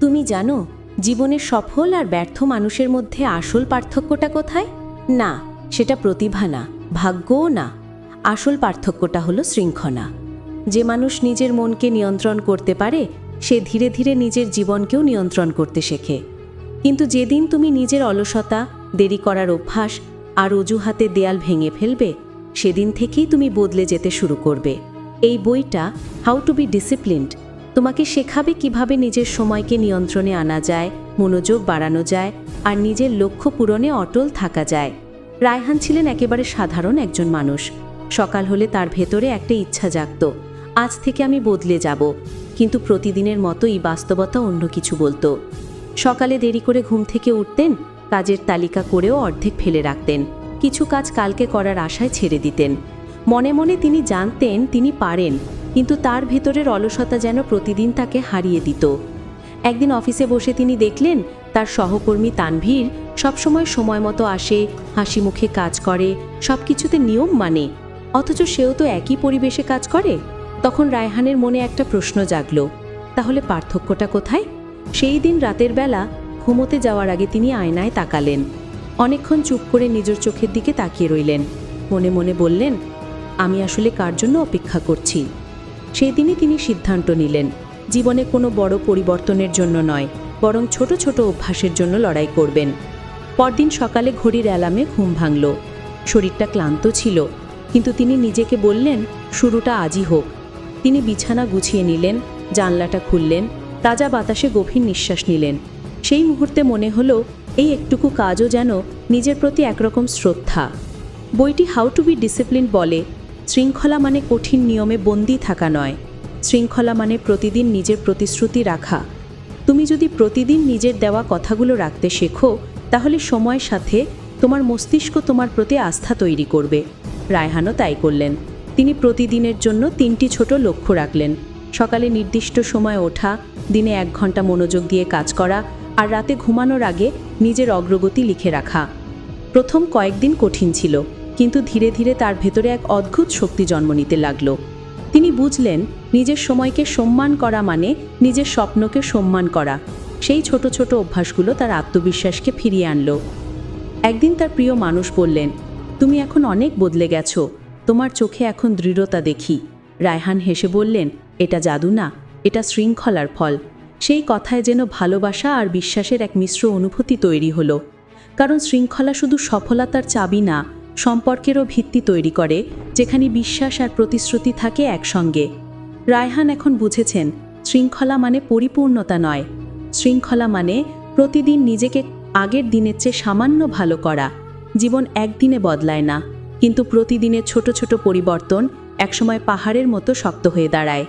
তুমি জানো, জীবনে সফল আর ব্যর্থ মানুষের মধ্যে আসল পার্থক্যটা কোথায়? না, সেটা প্রতিভা না, ভাগ্যও না। আসল পার্থক্যটা হলো শৃঙ্খলা। যে মানুষ নিজের মনকে নিয়ন্ত্রণ করতে পারে, সে ধীরে ধীরে নিজের জীবনকেও নিয়ন্ত্রণ করতে শেখে। কিন্তু যেদিন তুমি নিজের অলসতা, দেরি করার অভ্যাস আর অজুহাতে দেয়াল ভেঙে ফেলবে, সেদিন থেকেই তুমি বদলে যেতে শুরু করবে। এই বইটা হাউ টু বি ডিসিপ্লিনড তোমাকে শেখাবে কীভাবে নিজের সময়কে নিয়ন্ত্রণে আনা যায়, মনোযোগ বাড়ানো যায়, আর নিজের লক্ষ্য পূরণে অটল থাকা যায়। রায়হান ছিলেন একেবারে সাধারণ একজন মানুষ। সকাল হলে তার ভেতরে একটা ইচ্ছা জাগত, আজ থেকে আমি বদলে যাব। কিন্তু প্রতিদিনের মতোই বাস্তবতা অন্য কিছু বলতো। সকালে দেরি করে ঘুম থেকে উঠতেন, কাজের তালিকা করেও অর্ধেক ফেলে রাখতেন। কিছু কাজ কালকে করার আশায় ছেড়ে দিতেন। মনে মনে তিনি জানতেন তিনি পারেন। কিন্তু তার ভেতরের অলসতা যেন প্রতিদিন তাকে হারিয়ে দিত। একদিন অফিসে বসে তিনি দেখলেন, তার সহকর্মী তানভীর সবসময় সময় মতো আসে, হাসি মুখে কাজ করে সব কিছুতে নিয়ম মানে। অথচ সেও তো একই পরিবেশে কাজ করে। তখন রায়হানের মনে একটা প্রশ্ন জাগল, তাহলে পার্থক্যটা কোথায়? সেই দিন রাতের বেলা ঘুমোতে যাওয়ার আগে তিনি আয়নায় তাকালেন। অনেকক্ষণ চুপ করে নিজের চোখের দিকে তাকিয়ে রইলেন। মনে মনে বললেন, আমি আসলে কার জন্য অপেক্ষা করছি? সেই দিনই তিনি সিদ্ধান্ত নিলেন, জীবনে কোনো বড় পরিবর্তনের জন্য নয়, বরং ছোট ছোট অভ্যাসের জন্য লড়াই করবেন। পরদিন সকালে ঘড়ির অ্যালামে ঘুম ভাঙল। শরীরটা ক্লান্ত ছিল, কিন্তু তিনি নিজেকে বললেন, শুরুটা আজই হোক। তিনি বিছানা গুছিয়ে নিলেন, জানলাটা খুললেন, তাজা বাতাসে গভীর নিঃশ্বাস নিলেন। সেই মুহূর্তে মনে হলো, এই একটুকু কাজও যেন নিজের প্রতি একরকম শ্রদ্ধা। বইটি হাউ টু বি ডিসিপ্লিন বলে শৃঙ্খলা মানে কঠিন নিয়মে বন্দি থাকা নয়। শৃঙ্খলা মানে প্রতিদিন নিজের প্রতিশ্রুতি রাখা। তুমি যদি প্রতিদিন নিজের দেওয়া কথাগুলো রাখতে শেখো, তাহলে সময়ের সাথে তোমার মস্তিষ্ক তোমার প্রতি আস্থা তৈরি করবে। রায়হানও তাই করলেন। তিনি প্রতিদিনের জন্য তিনটি ছোট লক্ষ্য রাখলেন। সকালে নির্দিষ্ট সময় ওঠা, দিনে এক ঘণ্টা মনোযোগ দিয়ে কাজ করা আর রাতে ঘুমানোর আগে নিজের অগ্রগতি লিখে রাখা। প্রথম কয়েকদিন কঠিন ছিল। কিন্তু ধীরে ধীরে তার ভেতরে এক অদ্ভুত শক্তি জন্ম নিতে লাগল। তিনি বুঝলেন, নিজের সময়কে সম্মান করা মানে নিজের স্বপ্নকে সম্মান করা। সেই ছোট ছোট অভ্যাসগুলো তার আত্মবিশ্বাসকে ফিরিয়ে আনলো। একদিন তার প্রিয় মানুষ বললেন, তুমি এখন অনেক বদলে গেছো। তোমার চোখে এখন দৃঢ়তা দেখি। রায়হান হেসে বললেন, এটা জাদু না, এটা শৃঙ্খলার ফল। সেই কথায় যেন ভালোবাসা আর বিশ্বাসের এক মিশ্র অনুভূতি তৈরি হলো। কারণ শৃঙ্খলা শুধু সফলতার চাবি না সম্পর্কেরও ভিত্তি তৈরি করে, যেখানে বিশ্বাস আর প্রতিশ্রুতি থাকে একসঙ্গে। রায়হান এখন বুঝেছেন, শৃঙ্খলা মানে পরিপূর্ণতা নয়। শৃঙ্খলা মানে প্রতিদিন নিজেকে আগের দিনের চেয়ে সামান্য ভালো করা। জীবন একদিনে বদলায় না, কিন্তু প্রতিদিনের ছোট ছোট পরিবর্তন একসময় পাহাড়ের মতো শক্ত হয়ে দাঁড়ায়।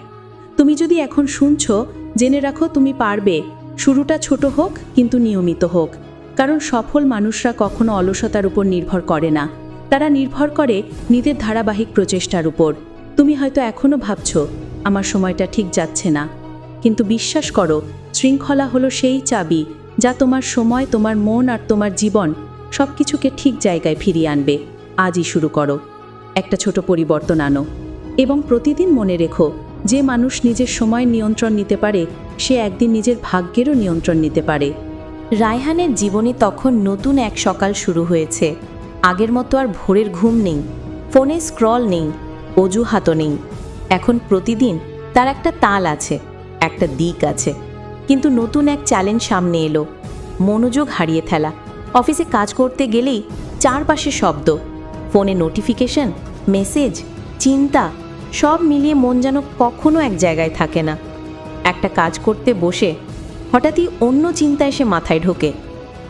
তুমি যদি এখন শুনছ, জেনে রাখো তুমি পারবে। শুরুটা ছোট হোক, কিন্তু নিয়মিত হোক। কারণ সফল মানুষরা কখনো অলসতার উপর নির্ভর করে না। তারা নির্ভর করে নিজের ধারাবাহিক প্রচেষ্টার উপর। তুমি হয়তো এখনও ভাবছ, আমার সময়টা ঠিক যাচ্ছে না। কিন্তু বিশ্বাস করো, শৃঙ্খলা হলো সেই চাবি যা তোমার সময়, তোমার মন আর তোমার জীবন সব কিছুকে ঠিক জায়গায় ফিরিয়ে আনবে। আজই শুরু করো। একটা ছোট পরিবর্তন আনো। এবং প্রতিদিন মনে রেখো, যে মানুষ নিজের সময় নিয়ন্ত্রণ নিতে পারে, সে একদিন নিজের ভাগ্যেরও নিয়ন্ত্রণ নিতে পারে। রায়হানের জীবনে তখন নতুন এক সকাল শুরু হয়েছে। আগের মতো আর ভোরের ঘুম নেই, ফোনে স্ক্রল নেই, অজুহাতও নেই। এখন প্রতিদিন তার একটা তাল আছে, একটা দিক আছে। কিন্তু নতুন এক চ্যালেঞ্জ সামনে এলো, মনোযোগ হারিয়ে ফেলা। অফিসে কাজ করতে গেলেই চারপাশে শব্দ, ফোনে নোটিফিকেশন, মেসেজ, চিন্তা, সব মিলিয়ে মন যেন কখনো এক জায়গায় থাকে না। একটা কাজ করতে বসে হঠাৎই অন্য চিন্তা এসে মাথায় ঢোকে।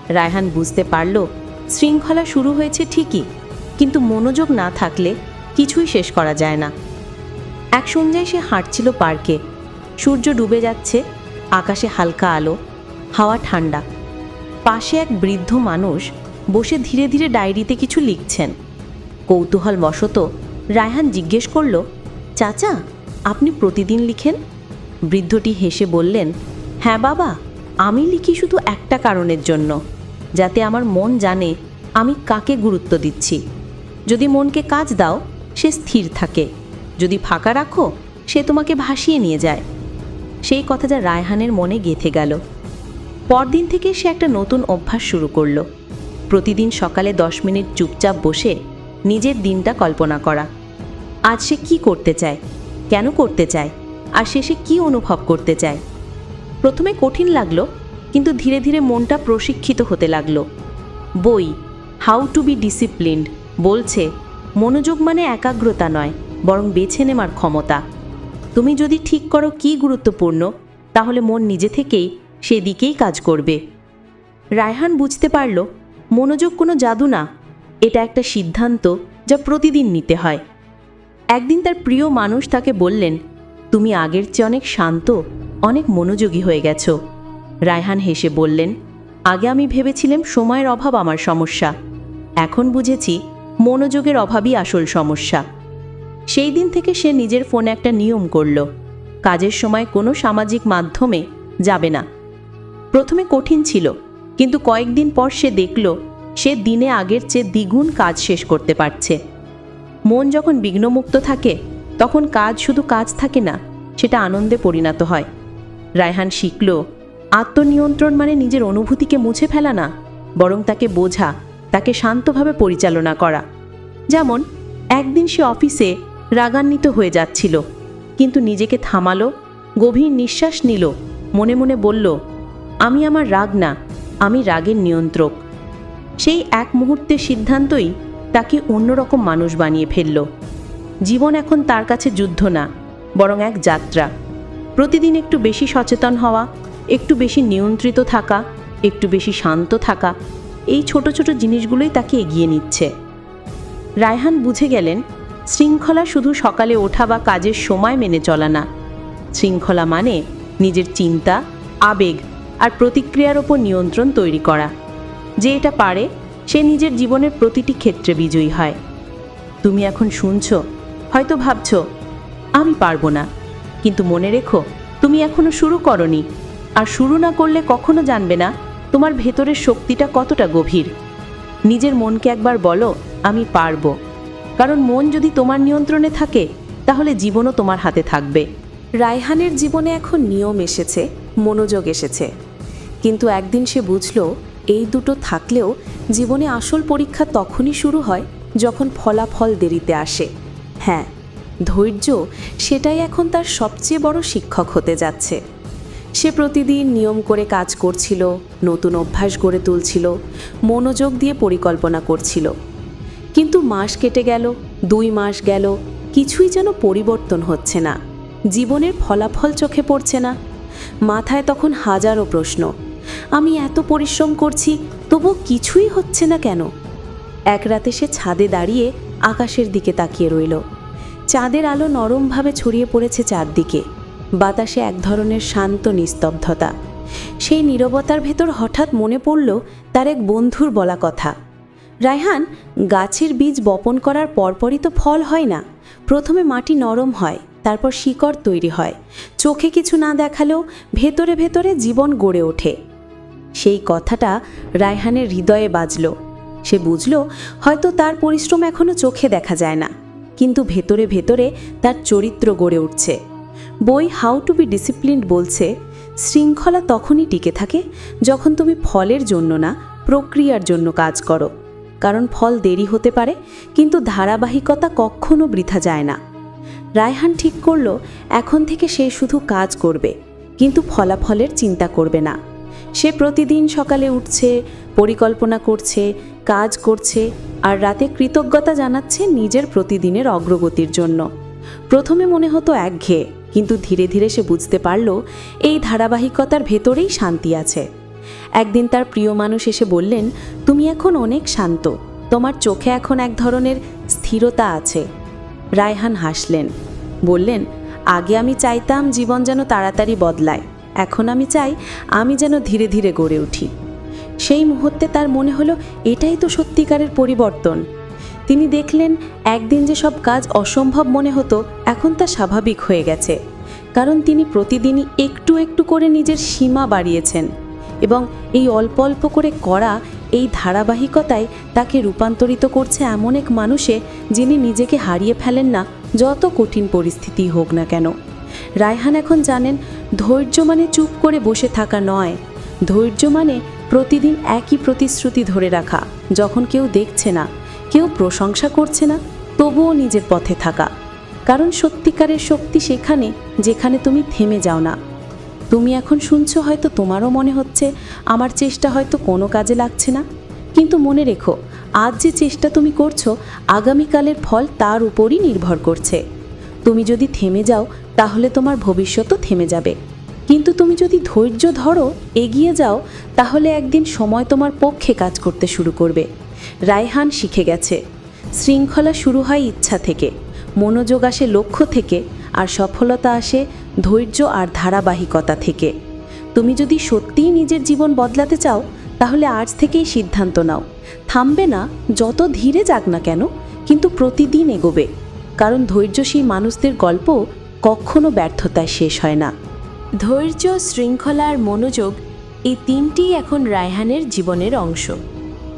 রায়হান বুঝতে পারল শৃঙ্খলা শুরু হয়েছে ঠিকই, কিন্তু মনোযোগ না থাকলে কিছুই শেষ করা যায় না। এক সন্ধ্যায় সে হাঁটছিল পার্কে। সূর্য ডুবে যাচ্ছে, আকাশে হালকা আলো, হাওয়া ঠান্ডা। পাশে এক বৃদ্ধ মানুষ বসে ধীরে ধীরে ডায়েরিতে কিছু লিখছেন। কৌতূহল বশত রায়হান জিজ্ঞেস করল, চাচা, আপনি প্রতিদিন লিখেন? বৃদ্ধটি হেসে বললেন হ্যাঁ বাবা, আমি লিখি শুধু একটা কারণের জন্য। যাতে আমার মন জানে আমি কাকে গুরুত্ব দিচ্ছি। যদি মনকে কাজ দাও, সে স্থির থাকে। যদি ফাঁকা রাখো, সে তোমাকে ভাসিয়ে নিয়ে যায়। সেই কথাটা রায়হানের মনে গেঁথে গেল। পরদিন থেকে সে একটা নতুন অভ্যাস শুরু করল। প্রতিদিন সকালে দশ মিনিট চুপচাপ বসে নিজের দিনটা কল্পনা করা। আজ সে কী করতে চায়? কেন করতে চায়? আর শেষে কি অনুভব করতে চায়? প্রথমে কঠিন লাগল কিন্তু ধীরে ধীরে মনটা প্রশিক্ষিত হতে লাগল। বই হাউ টু বি ডিসিপ্লিনড বলছে, মনোযোগ মানে একাগ্রতা নয়, বরং বেছে নেওয়ার ক্ষমতা। তুমি যদি ঠিক করো কি গুরুত্বপূর্ণ, তাহলে মন নিজে থেকেই সেদিকেই কাজ করবে। রায়হান বুঝতে পারল, মনোযোগ কোনো জাদু না, এটা একটা সিদ্ধান্ত যা প্রতিদিন নিতে হয়। একদিন তার প্রিয় মানুষ তাকে বললেন, তুমি আগের চেয়ে অনেক শান্ত, অনেক মনোযোগী হয়ে গেছো। রায়হান হেসে বললেন, আগে আমি ভেবেছিলাম সময়ের অভাব আমার সমস্যা। এখন বুঝেছি মনোযোগের অভাবই আসল সমস্যা। সেই দিন থেকে সে নিজের ফোনে একটা নিয়ম করল, কাজের সময় কোনো সামাজিক মাধ্যমে যাবে না। প্রথমে কঠিন ছিল, কিন্তু কয়েকদিন পর সে দেখল, সে দিনে আগের চেয়ে দ্বিগুণ কাজ শেষ করতে পারছে। মন যখন বিঘ্নমুক্ত থাকে, তখন কাজ শুধু কাজ থাকে না, সেটা আনন্দে পরিণত হয়। রায়হান শিখল আত্মনিয়ন্ত্রণ মানে নিজের অনুভূতিকে মুছে ফেলা না, বরং তাকে বোঝা, তাকে শান্তভাবে পরিচালনা করা। যেমন, একদিন সে অফিসে রাগান্বিত হয়ে যাচ্ছিল, কিন্তু নিজেকে থামালো, গভীর নিঃশ্বাস নিল, মনে মনে বলল, আমি আমার রাগ না, আমি রাগের নিয়ন্ত্রক। সেই এক মুহূর্তের সিদ্ধান্তই তাকে অন্যরকম মানুষ বানিয়ে ফেলল। জীবন এখন তার কাছে যুদ্ধ না, বরং এক যাত্রা। প্রতিদিন একটু বেশি সচেতন হওয়া একটু বেশি নিয়ন্ত্রিত থাকা, একটু বেশি শান্ত থাকা, এই ছোট ছোট জিনিসগুলোই তাকে এগিয়ে নিচ্ছে। রায়হান বুঝে গেলেন, শৃঙ্খলা শুধু সকালে ওঠা বা কাজের সময় মেনে চলা না। শৃঙ্খলা মানে নিজের চিন্তা, আবেগ আর প্রতিক্রিয়ার ওপর নিয়ন্ত্রণ তৈরি করা। যে এটা পারে, সে নিজের জীবনের প্রতিটি ক্ষেত্রে বিজয়ী হয়। তুমি এখন শুনছ, হয়তো ভাবছ, আমি পারব না। কিন্তু মনে রেখো, তুমি এখনও শুরু করনি। আর শুরু না করলে কখনো জানবে না তোমার ভেতরের শক্তিটা কতটা গভীর। নিজের মনকে একবার বলো, আমি পারব। কারণ মন যদি তোমার নিয়ন্ত্রণে থাকে, তাহলে জীবনও তোমার হাতে থাকবে। রায়হানের জীবনে এখন নিয়ম এসেছে, মনোযোগ এসেছে। কিন্তু একদিন সে বুঝল, এই দুটো থাকলেও জীবনে আসল পরীক্ষা তখনই শুরু হয় যখন ফলাফল দেরিতে আসে। হ্যাঁ ধৈর্য সেটাই এখন তার সবচেয়ে বড় শিক্ষক হতে যাচ্ছে। সে প্রতিদিন নিয়ম করে কাজ করছিল, নতুন অভ্যাস গড়ে তুলছিল, মনোযোগ দিয়ে পরিকল্পনা করছিল। কিন্তু মাস কেটে গেল, দুই মাস গেল, কিছুই যেন পরিবর্তন হচ্ছে না। জীবনের ফলাফল চোখে পড়ছে না। মাথায় তখন হাজারো প্রশ্ন। আমি এত পরিশ্রম করছি তবু কিছুই হচ্ছে না কেন? এক রাতে সে ছাদে দাঁড়িয়ে আকাশের দিকে তাকিয়ে রইল। চাঁদের আলো নরমভাবে ছড়িয়ে পড়েছে চারদিকে। বাতাসে এক ধরনের শান্ত নিস্তব্ধতা। সেই নীরবতার ভেতর হঠাৎ মনে পড়ল তার এক বন্ধুর বলা কথা। রায়হান, গাছের বীজ বপন করার পরপরই তো ফল হয় না। প্রথমে মাটি নরম হয়, তারপর শিকড় তৈরি হয়। চোখে কিছু না দেখালেও ভেতরে ভেতরে জীবন গড়ে ওঠে। সেই কথাটা রায়হানের হৃদয়ে বাজল। সে বুঝল, হয়তো তার পরিশ্রম এখনও চোখে দেখা যায় না। কিন্তু ভেতরে ভেতরে তার চরিত্র গড়ে উঠছে। বই হাউ টু বি ডিসিপ্লিনড বলছে, শৃঙ্খলা তখনই টিকে থাকে যখন তুমি ফলের জন্য না, প্রক্রিয়ার জন্য কাজ করো। কারণ ফল দেরি হতে পারে, কিন্তু ধারাবাহিকতা কখনো বৃথা যায় না। রায়হান ঠিক করল, এখন থেকে সে শুধু কাজ করবে, কিন্তু ফলাফলের চিন্তা করবে না। সে প্রতিদিন সকালে উঠছে, পরিকল্পনা করছে, কাজ করছে, আর রাতে কৃতজ্ঞতা জানাচ্ছে নিজের প্রতিদিনের অগ্রগতির জন্য। প্রথমে মনে হতো একঘেয়ে কিন্তু ধীরে ধীরে সে বুঝতে পারল, এই ধারাবাহিকতার ভেতরেই শান্তি আছে। একদিন তার প্রিয় মানুষ এসে বললেন, তুমি এখন অনেক শান্ত। তোমার চোখে এখন এক ধরনের স্থিরতা আছে। রায়হান হাসলেন। বললেন, আগে আমি চাইতাম জীবন যেন তাড়াতাড়ি বদলায়। এখন আমি চাই আমি যেন ধীরে ধীরে গড়ে উঠি। সেই মুহূর্তে তার মনে হলো, এটাই তো সত্যিকারের পরিবর্তন। তিনি দেখলেন, একদিন যে সব কাজ অসম্ভব মনে হতো, এখন তা স্বাভাবিক হয়ে গেছে। কারণ তিনি প্রতিদিনই একটু একটু করে নিজের সীমা বাড়িয়েছেন এবং এই অল্প অল্প করে করা এই ধারাবাহিকতায় তাকে রূপান্তরিত করছে এমন এক মানুষে যিনি নিজেকে হারিয়ে ফেলেন না, যত কঠিন পরিস্থিতি হোক না কেন। রায়হান এখন জানেন, ধৈর্য মানে চুপ করে বসে থাকা নয়। ধৈর্য মানে প্রতিদিন একই প্রতিশ্রুতি ধরে রাখা, যখন কেউ দেখছে না। কেউ প্রশংসা করছে না, তবুও নিজের পথে থাকা। কারণ সত্যিকারের শক্তি সেখানে, যেখানে তুমি থেমে যাও না। তুমি এখন শুনছো হয়তো তোমারও মনে হচ্ছে, আমার চেষ্টা হয়তো কোনো কাজে লাগছে না। কিন্তু মনে রেখো, আজ যে চেষ্টা তুমি করছ, আগামীকালের ফল তার উপরই নির্ভর করছে। তুমি যদি থেমে যাও, তাহলে তোমার ভবিষ্যতও থেমে যাবে। কিন্তু তুমি যদি ধৈর্য ধরো, এগিয়ে যাও, তাহলে একদিন সময় তোমার পক্ষে কাজ করতে শুরু করবে। রায়হান শিখে গেছে। শৃঙ্খলা শুরু হয় ইচ্ছা থেকে, মনোযোগ আসে লক্ষ্য থেকে, আর সফলতা আসে ধৈর্য আর ধারাবাহিকতা থেকে। তুমি যদি সত্যিই নিজের জীবন বদলাতে চাও, তাহলে আজ থেকেই সিদ্ধান্ত নাও। থামবে না, যত ধীরে যাক না কেন, কিন্তু প্রতিদিন এগোবে। কারণ ধৈর্যশীল মানুষদের গল্প কখনো ব্যর্থতায় শেষ হয় না। ধৈর্য, শৃঙ্খলা আর মনোযোগ এই তিনটিই এখন রায়হানের জীবনের অংশ।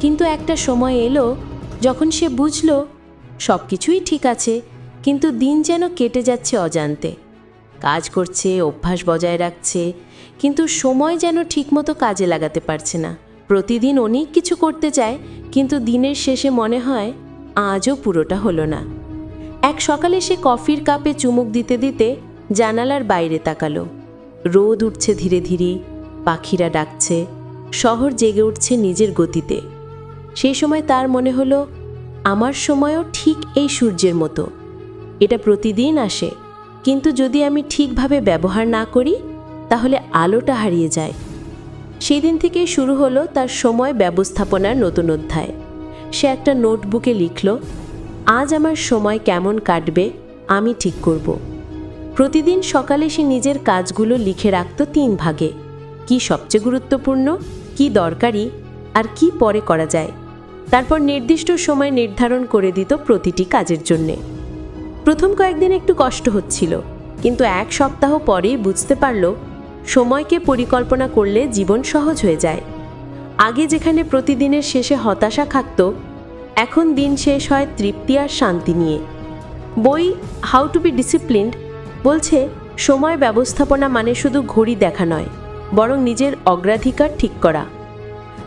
কিন্তু একটা সময় এলো যখন সে বুঝল সব কিছুই ঠিক আছে, কিন্তু দিন যেন কেটে যাচ্ছে অজান্তে। কাজ করছে, অভ্যাস বজায় রাখছে, কিন্তু সময় যেন ঠিকমতো কাজে লাগাতে পারছে না। প্রতিদিন অনেক কিছু করতে চায়, কিন্তু দিনের শেষে মনে হয় আজও পুরোটা হলো না। এক সকালে সে কফির কাপে চুমুক দিতে দিতে জানালার বাইরে তাকালো। রোদ উঠছে ধীরে ধীরে, পাখিরা ডাকছে, শহর জেগে উঠছে নিজের গতিতে। সেই সময় তার মনে হলো, আমার সময়ও ঠিক এই সূর্যের মতো। এটা প্রতিদিন আসে, কিন্তু যদি আমি ঠিকভাবে ব্যবহার না করি, তাহলে আলোটা হারিয়ে যায়। সেই দিন থেকেই শুরু হলো তার সময় ব্যবস্থাপনার নতুন অধ্যায়। সে একটা নোটবুকে লিখল, আজ আমার সময় কেমন কাটবে, আমি ঠিক করব। প্রতিদিন সকালে সে নিজের কাজগুলো লিখে রাখত তিন ভাগে, কি সবচেয়ে গুরুত্বপূর্ণ, কি দরকারি, আর কি পরে করা যায়। তারপর নির্দিষ্ট সময় নির্ধারণ করে দিত প্রতিটি কাজের জন্যে। প্রথম কয়েকদিন একটু কষ্ট হচ্ছিল, কিন্তু এক সপ্তাহ পরেই বুঝতে পারল, সময়কে পরিকল্পনা করলে জীবন সহজ হয়ে যায়। আগে যেখানে প্রতিদিনের শেষে হতাশা থাকত এখন দিন শেষ হয় তৃপ্তি আর শান্তি নিয়ে। বই হাউ টু বি ডিসিপ্লিনড বলছে, সময় ব্যবস্থাপনা মানে শুধু ঘড়ি দেখা নয়, বরং নিজের অগ্রাধিকার ঠিক করা।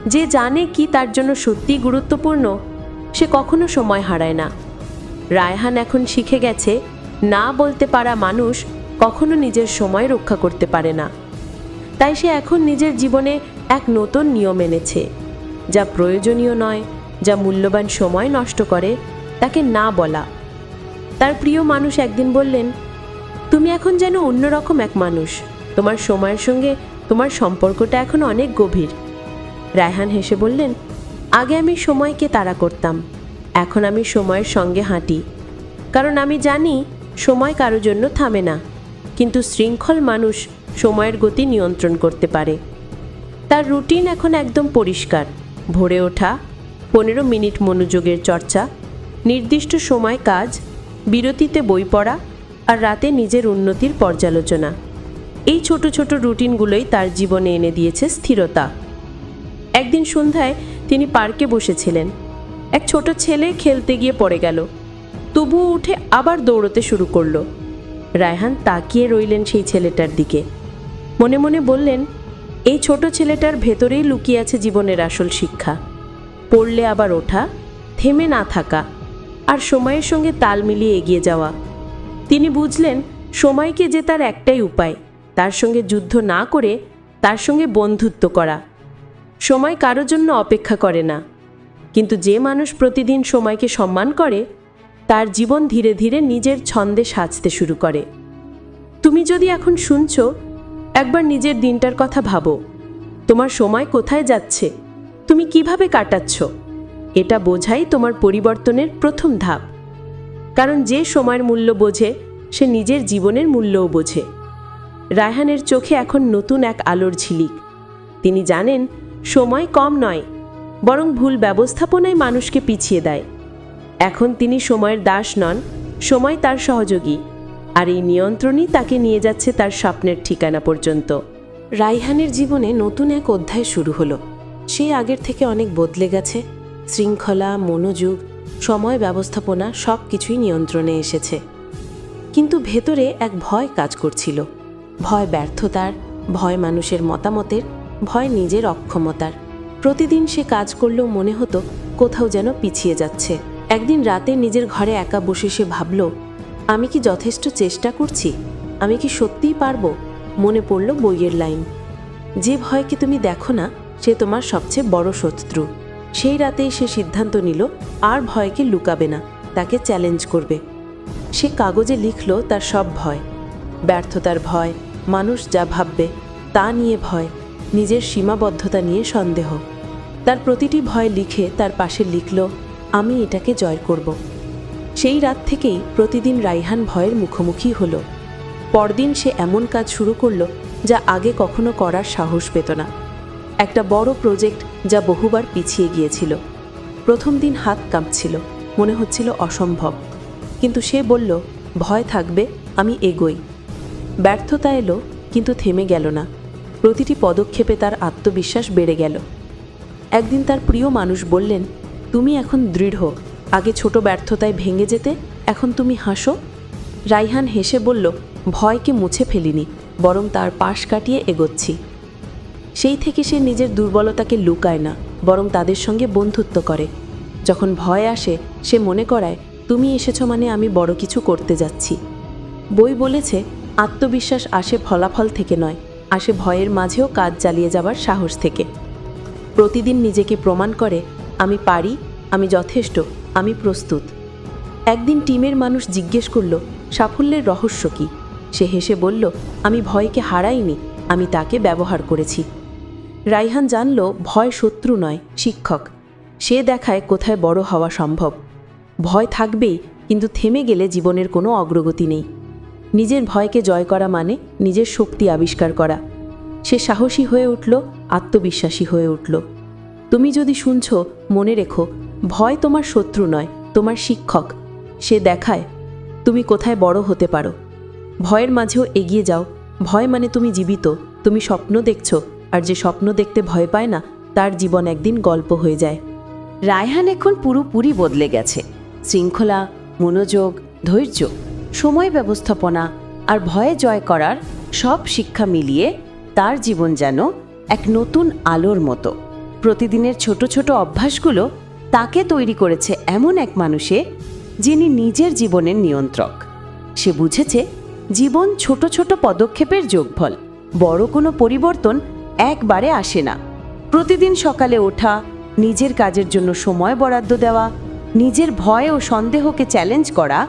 যে জানে কি তার জন্য সত্যিই গুরুত্বপূর্ণ, সে কখনো সময় হারায় না। রায়হান এখন শিখে গেছে, না বলতে পারা মানুষ কখনো নিজের সময় রক্ষা করতে পারে না। তাই সে এখন নিজের জীবনে এক নতুন নিয়ম এনেছে, যা প্রয়োজনীয় নয়, যা মূল্যবান সময় নষ্ট করে, তাকে না বলা। তার প্রিয় মানুষ একদিন বললেন, তুমি এখন যেন অন্যরকম এক মানুষ। তোমার সময়ের সঙ্গে তোমার সম্পর্কটা এখন অনেক গভীর। রায়হান হেসে বললেন, আগে আমি সময়কে তাড়া করতাম, এখন আমি সময়ের সঙ্গে হাঁটি। কারণ আমি জানি সময় কারও জন্য থামে না, কিন্তু শৃঙ্খল মানুষ সময়ের গতি নিয়ন্ত্রণ করতে পারে। তার রুটিন এখন একদম পরিষ্কার, ভোরে ওঠা, পনেরো মিনিট মনোযোগের চর্চা, নির্দিষ্ট সময় কাজ, বিরতিতে বই পড়া আর রাতে নিজের উন্নতির পর্যালোচনা। এই ছোট ছোট রুটিনগুলোই তার জীবনে এনে দিয়েছে স্থিরতা। একদিন সন্ধ্যায় তিনি পার্কে বসেছিলেন। এক ছোট ছেলে খেলতে গিয়ে পড়ে গেল। তবুও উঠে আবার দৌড়তে শুরু করল। রায়হান তাকিয়ে রইলেন সেই ছেলেটার দিকে। মনে মনে বললেন, এই ছোট ছেলেটার ভেতরেই লুকিয়ে আছে জীবনের আসল শিক্ষা। পড়লে আবার ওঠা, থেমে না থাকা, আর সময়ের সঙ্গে তাল মিলিয়ে এগিয়ে যাওয়া। তিনি বুঝলেন, সময়কে যে তার একটাই উপায়, তার সঙ্গে যুদ্ধ না করে তার সঙ্গে বন্ধুত্ব করা। সময় কারও জন্য অপেক্ষা করে না। কিন্তু যে মানুষ প্রতিদিন সময়কে সম্মান করে, তার জীবন ধীরে ধীরে নিজের ছন্দে সাজতে শুরু করে। তুমি যদি এখন শুনছো, একবার নিজের দিনটার কথা ভাবো। তোমার সময় কোথায় যাচ্ছে? তুমি কীভাবে কাটাচ্ছ? এটা বোঝাই তোমার পরিবর্তনের প্রথম ধাপ। কারণ যে সময়ের মূল্য বোঝে, সে নিজের জীবনের মূল্যও বোঝে। রায়হানের চোখে এখন নতুন এক আলোর ঝিলিক। তিনি জানেন সময় কম নয়, বরং ভুল ব্যবস্থাপনায় মানুষকে পিছিয়ে দেয়। এখন তিনি সময়ের দাস নন, সময় তার সহযোগী, আর এই নিয়ন্ত্রণই তাকে নিয়ে যাচ্ছে তার স্বপ্নের ঠিকানা পর্যন্ত। রাইহানের জীবনে নতুন এক অধ্যায় শুরু হলো। সে আগের থেকে অনেক বদলে গেছে, শৃঙ্খলা, মনোযোগ, সময় ব্যবস্থাপনা সব কিছুই নিয়ন্ত্রণে এসেছে। কিন্তু ভেতরে এক ভয় কাজ করছিল। ভয় ব্যর্থতার, ভয় মানুষের মতামতের ভয় নিজের অক্ষমতার। প্রতিদিন সে কাজ করলেও মনে হতো কোথাও যেন পিছিয়ে যাচ্ছে। একদিন রাতে নিজের ঘরে একা বসে সে ভাবল, আমি কি যথেষ্ট চেষ্টা করছি? আমি কি সত্যিই পারব? মনে পড়ল বইয়ের লাইন। যে ভয়কে তুমি দেখো না, সে তোমার সবচেয়ে বড় শত্রু। সেই রাতেই সে সিদ্ধান্ত নিল, আর ভয়কে লুকাবে না, তাকে চ্যালেঞ্জ করবে। সে কাগজে লিখল তার সব ভয়। ব্যর্থতার ভয়, মানুষ যা ভাববে তা নিয়ে ভয়। নিজের সীমাবদ্ধতা নিয়ে সন্দেহ। তার প্রতিটি ভয় লিখে তার পাশে লিখল, আমি এটাকে জয় করব। সেই রাত থেকেই প্রতিদিন রাইহান ভয়ের মুখোমুখি হল। পরদিন সে এমন কাজ শুরু করল, যা আগে কখনো করার সাহস পেত না। একটা বড় প্রজেক্ট যা বহুবার পিছিয়ে গিয়েছিল। প্রথম দিন হাত কাঁপছিল, মনে হচ্ছিল অসম্ভব। কিন্তু সে বলল, ভয় থাকবে, আমি এগোই। ব্যর্থতা এলো, কিন্তু থেমে গেল না। প্রতিটি পদক্ষেপে তার আত্মবিশ্বাস বেড়ে গেল। একদিন তার প্রিয় মানুষ বললেন, তুমি এখন দৃঢ়। আগে ছোট ব্যর্থতায় ভেঙে যেতে, এখন তুমি হাসো। রাইহান হেসে বলল, ভয়কে মুছে ফেলিনি, বরং তার পাশ কাটিয়ে এগোচ্ছি। সেই থেকে সে নিজের দুর্বলতাকে লুকায় না, বরং তাদের সঙ্গে বন্ধুত্ব করে। যখন ভয় আসে, সে মনে করায়, তুমি এসেছ মানে আমি বড় কিছু করতে যাচ্ছি। বই বলেছে, আত্মবিশ্বাস আসে ফলাফল থেকে নয় আসে ভয়ের মাঝেও কাজ চালিয়ে যাবার সাহস থেকে। প্রতিদিন নিজেকে প্রমাণ করে, আমি পারি, আমি যথেষ্ট, আমি প্রস্তুত। একদিন টিমের মানুষ জিজ্ঞেস করল, সাফল্যের রহস্য কী? সে হেসে বলল, আমি ভয়কে হারাইনি, আমি তাকে ব্যবহার করেছি। রাইহান জানল, ভয় শত্রু নয়, শিক্ষক। সে দেখায় কোথায় বড় হওয়া সম্ভব। ভয় থাকবেই, কিন্তু থেমে গেলে জীবনের কোনো অগ্রগতি নেই। নিজের ভয়কে জয় করা মানে নিজের শক্তি আবিষ্কার করা। সে সাহসী হয়ে উঠল, আত্মবিশ্বাসী হয়ে উঠল। তুমি যদি শুনছ, মনে রেখো, ভয় তোমার শত্রু নয়, তোমার শিক্ষক। সে দেখায়, তুমি কোথায় বড় হতে পারো। ভয়ের মাঝেও এগিয়ে যাও। ভয় মানে তুমি জীবিত, তুমি স্বপ্ন দেখছ, আর যে স্বপ্ন দেখতে ভয় পায় না, তার জীবন একদিন গল্প হয়ে যায়। রায়হান এখন পুরোপুরি বদলে গেছে। শৃঙ্খলা, মনোযোগ, ধৈর্য। সময় ব্যবস্থাপনা আর ভয়ে জয় করার সব শিক্ষা মিলিয়ে তার জীবন যেন এক নতুন আলোর মতো। প্রতিদিনের ছোট ছোট অভ্যাসগুলো তাকে তৈরি করেছে এমন এক মানুষে যিনি নিজের জীবনের নিয়ন্ত্রক। সে বুঝেছে, জীবন ছোট ছোট পদক্ষেপের যোগফল, বড় কোনো পরিবর্তন একবারে আসে না। প্রতিদিন সকালে ওঠা, নিজের কাজের জন্য সময় বরাদ্দ দেওয়া, নিজের ভয় ও সন্দেহকে চ্যালেঞ্জ করা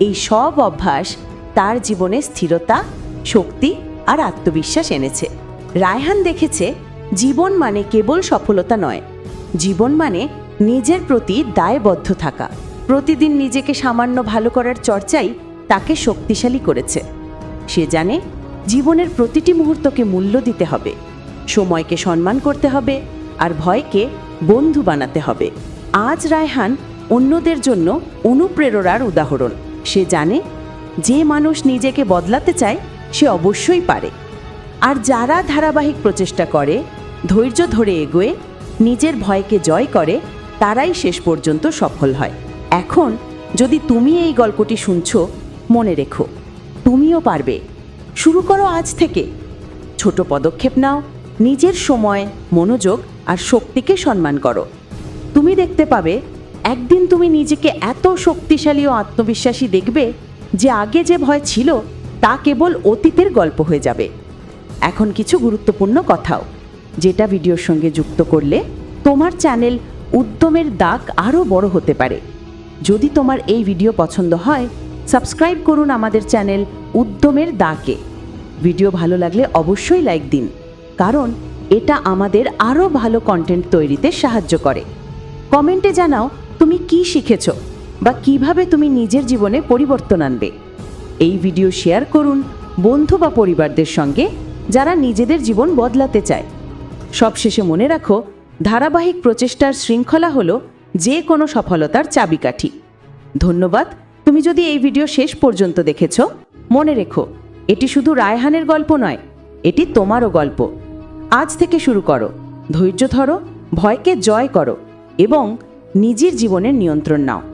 এই সব অভ্যাস তার জীবনে স্থিরতা, শক্তি আর আত্মবিশ্বাস এনেছে। রায়হান দেখেছে, জীবন মানে কেবল সফলতা নয়। জীবন মানে নিজের প্রতি দায়বদ্ধ থাকা। প্রতিদিন নিজেকে সামান্য ভালো করার চর্চাই তাকে শক্তিশালী করেছে। সে জানে, জীবনের প্রতিটি মুহূর্তকে মূল্য দিতে হবে। সময়কে সম্মান করতে হবে আর ভয়কে বন্ধু বানাতে হবে। আজ রায়হান অন্যদের জন্য অনুপ্রেরণার উদাহরণ। সে জানে যে মানুষ নিজেকে বদলাতে চায়, সে অবশ্যই পারে। আর যারা ধারাবাহিক প্রচেষ্টা করে, ধৈর্য ধরে এগোয়ে, নিজের ভয়কে জয় করে, তারাই শেষ পর্যন্ত সফল হয়। এখন যদি তুমি এই গল্পটি শুনছো, মনে রেখো, তুমিও পারবে। শুরু করো আজ থেকে। ছোট পদক্ষেপ নাও, নিজের সময়, মনোযোগ আর শক্তিকে সম্মান করো। তুমি দেখতে পাবে একদিন তুমি নিজেকে এত শক্তিশালী ও আত্মবিশ্বাসী দেখবে যে আগে যে ভয় ছিল তা কেবল অতীতের গল্প হয়ে যাবে। এখন কিছু গুরুত্বপূর্ণ কথাও, যেটা ভিডিওর সঙ্গে যুক্ত করলে তোমার চ্যানেল উদ্যমের দাগ আরও বড় হতে পারে। যদি তোমার এই ভিডিও পছন্দ হয়, সাবস্ক্রাইব করুন আমাদের চ্যানেল উদ্যমের দাকে ভিডিও ভালো লাগলে অবশ্যই লাইক দিন, কারণ এটা আমাদের আরও ভালো কন্টেন্ট তৈরিতে সাহায্য করে। কমেন্টে জানাও তুমি কি শিখেছ বা কীভাবে তুমি নিজের জীবনে পরিবর্তন আনবে? এই ভিডিও শেয়ার করুন বন্ধু বা পরিবারদের সঙ্গে যারা নিজেদের জীবন বদলাতে চায়। সবশেষে মনে রাখো, ধারাবাহিক প্রচেষ্টার শৃঙ্খলা হলো যে কোনো সফলতার চাবিকাঠি। ধন্যবাদ, তুমি যদি এই ভিডিও শেষ পর্যন্ত দেখেছ, মনে রেখো, এটি শুধু রায়হানের গল্প নয়, এটি তোমারও গল্প। আজ থেকে শুরু করো, ধৈর্য ধরো, ভয়কে জয় করো এবং নিজের জীবনের নিয়ন্ত্রণ নাও।